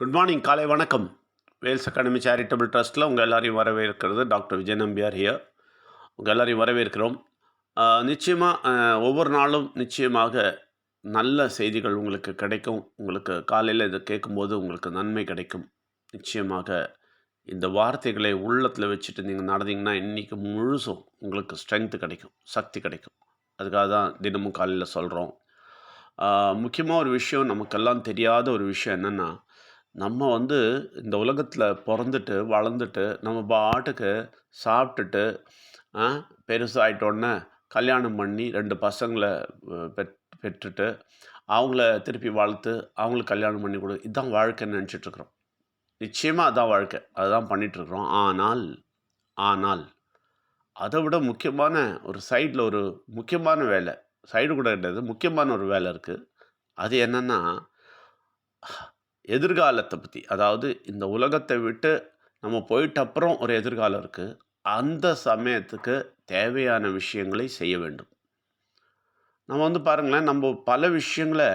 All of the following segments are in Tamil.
குட் மார்னிங் காலை வணக்கம். வேல்ஸ் அகாடமி சேரிட்டபிள் ட்ரஸ்ட்டில் உங்கள் எல்லாரையும் வரவேற்கிறது டாக்டர் விஜய் நம்பியார் ஹியர் உங்கள் எல்லாரையும் வரவேற்கிறோம். நிச்சயமாக ஒவ்வொரு நாளும் நிச்சயமாக நல்ல செய்திகள் உங்களுக்கு கிடைக்கும். உங்களுக்கு காலையில் இதை கேட்கும்போது உங்களுக்கு நன்மை கிடைக்கும். நிச்சயமாக இந்த வார்த்தைகளை உள்ளத்தில் வச்சுட்டு நீங்கள் நடந்தீங்கன்னா இன்றைக்கி முழுசும் உங்களுக்கு ஸ்ட்ரென்த்து கிடைக்கும் சக்தி கிடைக்கும். அதுக்காக தான் தினமும் காலையில் சொல்கிறோம் முக்கியமாக ஒரு விஷயம் நமக்கெல்லாம் தெரியாத ஒரு விஷயம் என்னென்னா நம்ம வந்து இந்த உலகத்தில் பிறந்துட்டு வளர்ந்துட்டு நம்ம பாட்டுக்கு சாப்பிட்டுட்டு பெருசாகிட்டோன்னே கல்யாணம் பண்ணி ரெண்டு பசங்களை பெற் பெற்றுட்டு அவங்கள திருப்பி வளர்த்து அவங்களுக்கு கல்யாணம் பண்ணி கொடு இதுதான் வாழ்க்கைன்னு நினச்சிட்ருக்குறோம் நிச்சயமாக அதுதான் வாழ்க்கை. அதுதான் பண்ணிகிட்ருக்குறோம் ஆனால் ஆனால் அதை விட முக்கியமான ஒரு சைடில் ஒரு முக்கியமான வேலை சைடு கூட கிடையாது முக்கியமான ஒரு வேலை இருக்குது அது என்னென்னா எதிர்காலத்தை பற்றி அதாவது இந்த உலகத்தை விட்டு நம்ம போயிட்ட அப்புறம் ஒரு எதிர்காலம் இருக்குது அந்த சமயத்துக்கு தேவையான விஷயங்களை செய்ய வேண்டும். நம்ம வந்து பாருங்களேன் நம்ம பல விஷயங்களை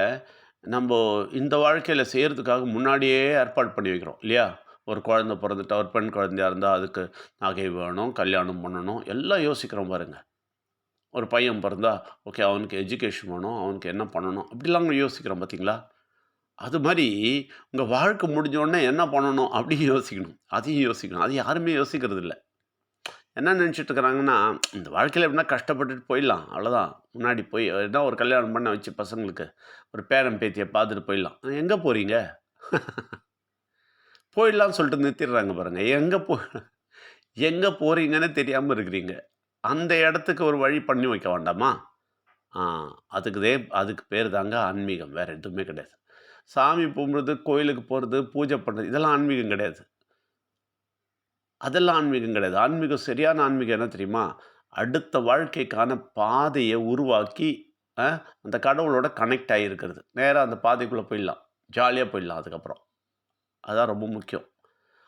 நம்ம இந்த வாழ்க்கையில் செய்கிறதுக்காக முன்னாடியே ஏற்பாடு பண்ணி வைக்கிறோம் இல்லையா? ஒரு குழந்த பிறந்துட்டா ஒரு பெண் குழந்தையா இருந்தால் அதுக்கு நகை வேணும் கல்யாணம் பண்ணணும் எல்லாம் யோசிக்கிறோம் பாருங்கள் ஒரு பையன் பிறந்தா ஓகே அவனுக்கு எஜுகேஷன் வேணும் அவனுக்கு என்ன பண்ணணும் அப்படிலாம் யோசிக்கிறோம் பார்த்தீங்களா அது மாதிரி உங்கள் வாழ்க்கை முடிஞ்சோடனே என்ன பண்ணணும் அப்படின்னு யோசிக்கணும். அதையும் யோசிக்கணும். அது யாருமே யோசிக்கிறது இல்லை என்ன நினச்சிட்டு இருக்கிறாங்கன்னா இந்த வாழ்க்கையில் எப்படின்னா கஷ்டப்பட்டுட்டு போயிடலாம். அவ்வளோதான் முன்னாடி போய் என்ன ஒரு கல்யாணம் பண்ண வச்சு பசங்களுக்கு ஒரு பேரன் பேத்தியை பார்த்துட்டு போயிடலாம். எங்கே போகிறீங்க போயிடலாம்னு சொல்லிட்டு நிறுத்திடுறாங்க பாருங்கள் எங்கே போ எங்கே போகிறீங்கன்னு தெரியாமல் இருக்கிறீங்க. அந்த இடத்துக்கு ஒரு வழி பண்ணி வைக்க வேண்டாமா? ஆ அதுக்குதே அதுக்கு பேர் தாங்க ஆன்மீகம். வேறு எதுவுமே கிடையாது. சாமி கும்பிட்றது கோயிலுக்கு போகிறது பூஜை பண்ணுறது இதெல்லாம் ஆன்மீகம் கிடையாது. அதெல்லாம் ஆன்மீகம் கிடையாது. ஆன்மீகம் சரியான ஆன்மீகம் என்ன தெரியுமா? அடுத்த வாழ்க்கைக்கான பாதையை உருவாக்கி அந்த கடவுளோட கனெக்ட் ஆகியிருக்கிறது நேராக அந்த பாதைக்குள்ளே போயிடலாம். ஜாலியாக போயிடலாம் அதுக்கப்புறம். அதான் ரொம்ப முக்கியம்.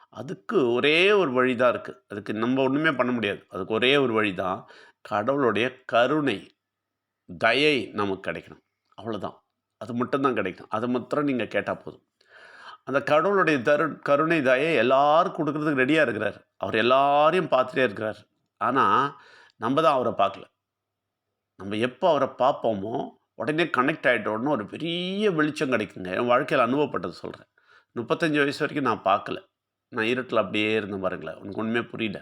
அதுக்கு ஒரே ஒரு வழி தான் இருக்குது அதுக்கு நம்ம ஒன்றுமே பண்ண முடியாது. அதுக்கு ஒரே ஒரு வழி தான் கடவுளுடைய கருணை தயை நமக்கு கிடைக்கணும். அவ்வளோதான் அது மட்டும்தான் கிடைக்கும். அதை மாத்திரம் நீங்கள் கேட்டால் போதும். அந்த கடவுளுடைய தரு கருணை தயை எல்லாரும் கொடுக்குறதுக்கு ரெடியாக இருக்கிறார். அவர் எல்லாரையும் பார்த்துட்டே இருக்கிறார். ஆனால் நம்ம தான் அவரை பார்க்கல. நம்ம எப்போ அவரை பார்ப்போமோ உடனே கனெக்ட் ஆகிட்டோன்னு ஒரு பெரிய வெளிச்சம் கிடைக்குங்க. என் வாழ்க்கையில் அனுபவப்பட்டது சொல்கிறேன் முப்பத்தஞ்சு வயசு வரைக்கும் நான் பார்க்கல. நான் இருட்டில் அப்படியே இருந்தேன் பாருங்களேன். உனக்கு ஒன்றுமே புரியல.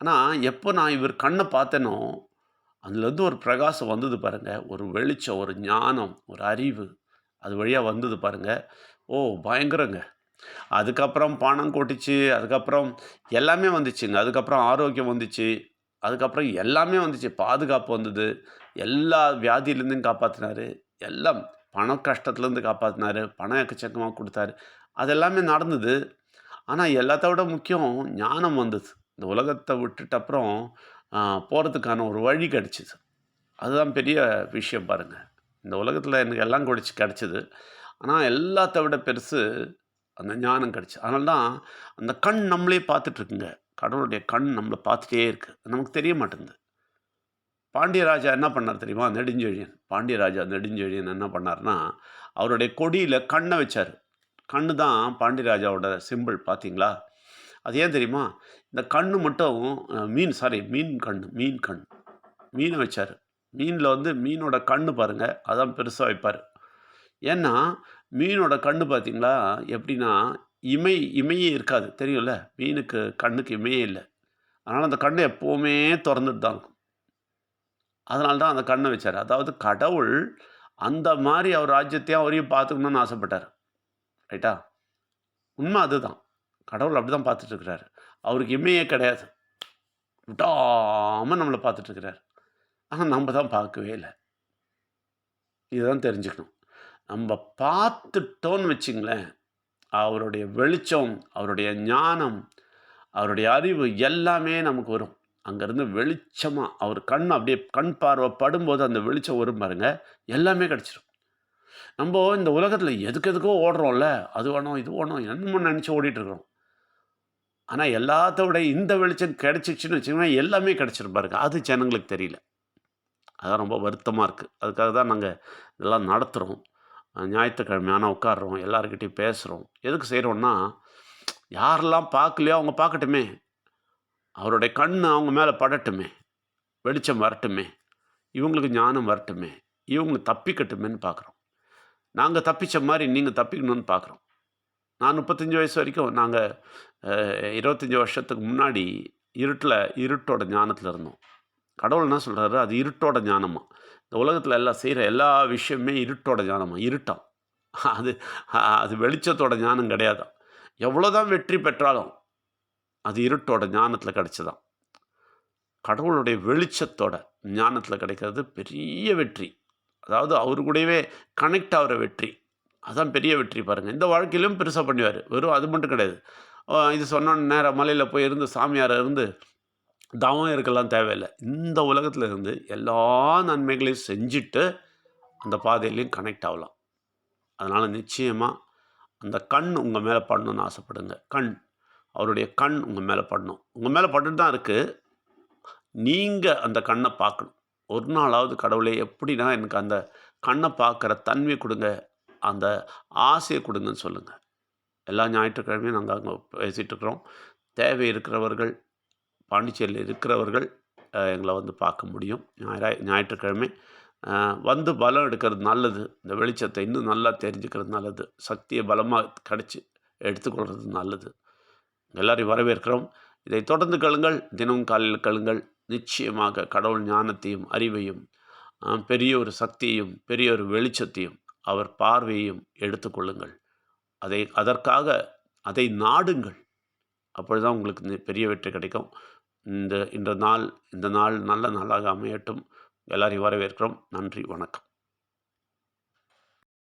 ஆனால் எப்போ நான் இவர் கண்ணை பார்த்தேனோ அதுலேருந்து ஒரு பிரகாசம் வந்தது பாருங்க. ஒரு வெளிச்சம் ஒரு ஞானம் ஒரு அறிவு அது வழியாக வந்தது பாருங்க. ஓ பயங்கரங்க. அதுக்கப்புறம் பணம் கொட்டிச்சு அதுக்கப்புறம் எல்லாமே வந்துச்சுங்க. அதுக்கப்புறம் ஆரோக்கியம் வந்துச்சு அதுக்கப்புறம் எல்லாமே வந்துச்சு. பாதுகாப்பு வந்தது. எல்லா வியாதியிலேருந்தும் காப்பாற்றினாரு எல்லாம் பண கஷ்டத்துலேருந்து காப்பாற்றினாரு பணம் எக்கச்சக்கமாக கொடுத்தாரு. அது எல்லாமே நடந்தது. ஆனால் எல்லாத்த விட முக்கியம் ஞானம் வந்தது. இந்த உலகத்தை விட்டுட்ட அப்புறம் போகிறதுக்கான ஒரு வழி கிடச்சிது. அதுதான் பெரிய விஷயம் பாருங்கள் இந்த உலகத்தில் எனக்கு எல்லாம் குடிச்சு கிடச்சிது. ஆனால் எல்லாத்த விட பெருசு அந்த ஞானம் கிடச்சி. அதனால தான் அந்த கண் நம்மளே பார்த்துட்ருக்குங்க. கடவுளுடைய கண் நம்மளை பார்த்துட்டே இருக்குது நமக்கு தெரிய மாட்டேங்குது. பாண்டியராஜா என்ன பண்ணார் தெரியுமா? நெடுஞ்செழியன். பாண்டியராஜா நெடுஞ்செழியன் என்ன பண்ணார்னா அவருடைய கொடியில் கண்ணை வச்சார். கண்ணு தான் பாண்டியராஜாவோட சிம்பிள் பார்த்தீங்களா அது ஏன் தெரியுமா? இந்த கண் மட்டும் மீன் சாரி மீன் கண் மீன் கண். மீனை வச்சார். மீனில் வந்து மீனோட கண் பாருங்கள் அதான் பெருசாக வைப்பார். ஏன்னா மீனோட கண் பார்த்தீங்களா எப்படின்னா இமை இமையே இருக்காது. தெரியும்ல? மீனுக்கு கண்ணுக்கு இமையே இல்லை. அதனால் அந்த கண்ணை எப்போவுமே திறந்துட்டு தான் இருக்கும். அதனால தான் அந்த கண்ணை வச்சார். அதாவது கடவுள் அந்த மாதிரி அவர் ராஜ்யத்தையும் அவரையும் பார்த்துக்கணுன்னு ஆசைப்பட்டார். ரைட்டா? உண்மை அதுதான். கடவுள் அப்படி தான் பார்த்துட்ருக்கிறாரு அவருக்கு இமையே கிடையாது. விடாமல் நம்மளை பார்த்துட்ருக்கிறார் ஆனால் நம்ம தான் பார்க்கவே இல்லை. இதுதான் தெரிஞ்சுக்கணும். நம்ம பார்த்துட்டோன்னு வச்சிங்களேன் அவருடைய வெளிச்சம் அவருடைய ஞானம் அவருடைய அறிவு எல்லாமே நமக்கு வரும். அங்கேருந்து வெளிச்சமாக அவர் கண் அப்படியே கண் பார்வை படும்போது அந்த வெளிச்சம் வரும் பாருங்க எல்லாமே கிடச்சிரும். நம்ம இந்த உலகத்தில் எதுக்கு எதுக்கோ ஓடுறோம்ல அது வேணும் இது வேணும் என்னமோ நினச்சி ஓடிட்டுருக்குறோம் ஆனால் எல்லாத்த விட இந்த வெளிச்சம் கிடச்சிச்சின்னு வச்சுக்கோங்களேன் எல்லாமே கிடச்சிருப்பாருங்க அது ஜனங்களுக்கு தெரியல. அதான் ரொம்ப வருத்தமாக இருக்குது அதுக்காக தான் நாங்கள் இதெல்லாம் நடத்துகிறோம் ஞாயிற்றுக்கிழமை ஆனால் உட்காடுறோம் எல்லாருக்கிட்டையும் பேசுகிறோம் எதுக்கு செய்கிறோன்னா யாரெல்லாம் பார்க்கலையோ அவங்க பார்க்கட்டுமே. அவருடைய கண் அவங்க மேலே படட்டுமே. வெளிச்சம் வரட்டுமே. இவங்களுக்கு ஞானம் வரட்டுமே. இவங்க தப்பிக்கட்டுமேன்னு பார்க்குறோம். நாங்கள் தப்பித்த மாதிரி நீங்கள் தப்பிக்கணும்னு பார்க்குறோம். நான் முப்பத்தஞ்சு வயசு வரைக்கும் நாங்கள் இருபத்தஞ்சி வருஷத்துக்கு முன்னாடி இருட்டில் இருட்டோட ஞானத்தில் இருந்தோம். கடவுள் என்ன சொல்கிறாரு அது இருட்டோட ஞானமாக இந்த உலகத்தில் எல்லாம் செய்கிற எல்லா விஷயமே இருட்டோட ஞானமாக இருட்டாம் அது அது வெளிச்சத்தோட ஞானம் கிடையாதான் எவ்வளோதான் வெற்றி பெற்றாலும் அது இருட்டோட ஞானத்தில் கிடச்சிதான் கடவுளுடைய வெளிச்சத்தோட ஞானத்தில் கிடைக்கிறது பெரிய வெற்றி. அதாவது அவரு கூடவே கனெக்ட் ஆகிற வெற்றி. அதான் பெரிய வெற்றி பாருங்கள் இந்த வாழ்க்கையிலும் பெருசாக பண்ணுவார். வெறும் அது மட்டும் கிடையாது. இது சொன்ன நேரம் மலையில் போய் இருந்து சாமியாரை இருந்து தவம் இருக்கலாம் தேவையில்லை. இந்த உலகத்தில் இருந்து எல்லா நன்மைகளையும் செஞ்சுட்டு அந்த பாதையிலையும் கனெக்ட் ஆகலாம். அதனால் நிச்சயமாக அந்த கண் உங்கள் மேலே படணும்னு ஆசைப்படுங்க. கண் அவருடைய கண் உங்கள் மேலே படணும் உங்கள் மேலே பட்டுட்டு தான் இருக்குது நீங்கள் அந்த கண்ணை பார்க்கணும். ஒரு நாளாவது கடவுளே எப்படின்னா எனக்கு அந்த கண்ணை பார்க்குற தன்மை கொடுங்க. அந்த ஆசையை கொடுங்கன்னு சொல்லுங்கள் எல்லா ஞாயிற்றுக்கிழமையும் நாங்கள் அங்கே பேசிகிட்டு இருக்கிறோம் தேவை இருக்கிறவர்கள் பாண்டிச்சேரியில் இருக்கிறவர்கள் எங்களை வந்து பார்க்க முடியும். ஞாயிறா ஞாயிற்றுக்கிழமை வந்து பலம் எடுக்கிறது நல்லது. இந்த வெளிச்சத்தை இன்னும் நல்லா தெரிஞ்சுக்கிறது நல்லது. சக்தியை பலமாக கிடச்சி எடுத்துக்கொள்கிறது நல்லது. எல்லாரையும் வரவேற்கிறோம். இதை தொடர்ந்து கழுங்கள் தினமும் காலையில் கழுங்கள் நிச்சயமாக கடவுள் ஞானத்தையும் அறிவையும் பெரிய ஒரு சக்தியையும் பெரிய ஒரு வெளிச்சத்தையும் அவர் பார்வையும் எடுத்துக்கொள்ளுங்கள் அதை அதற்காக அதை நாடுங்கள். அப்பொழுதுதான் உங்களுக்கு இந்த பெரிய வெற்றி கிடைக்கும். இந்த இந்த நாள் இந்த நாள் நல்ல நாளாக அமையட்டும். எல்லாரையும் வரவேற்கிறோம். நன்றி வணக்கம்.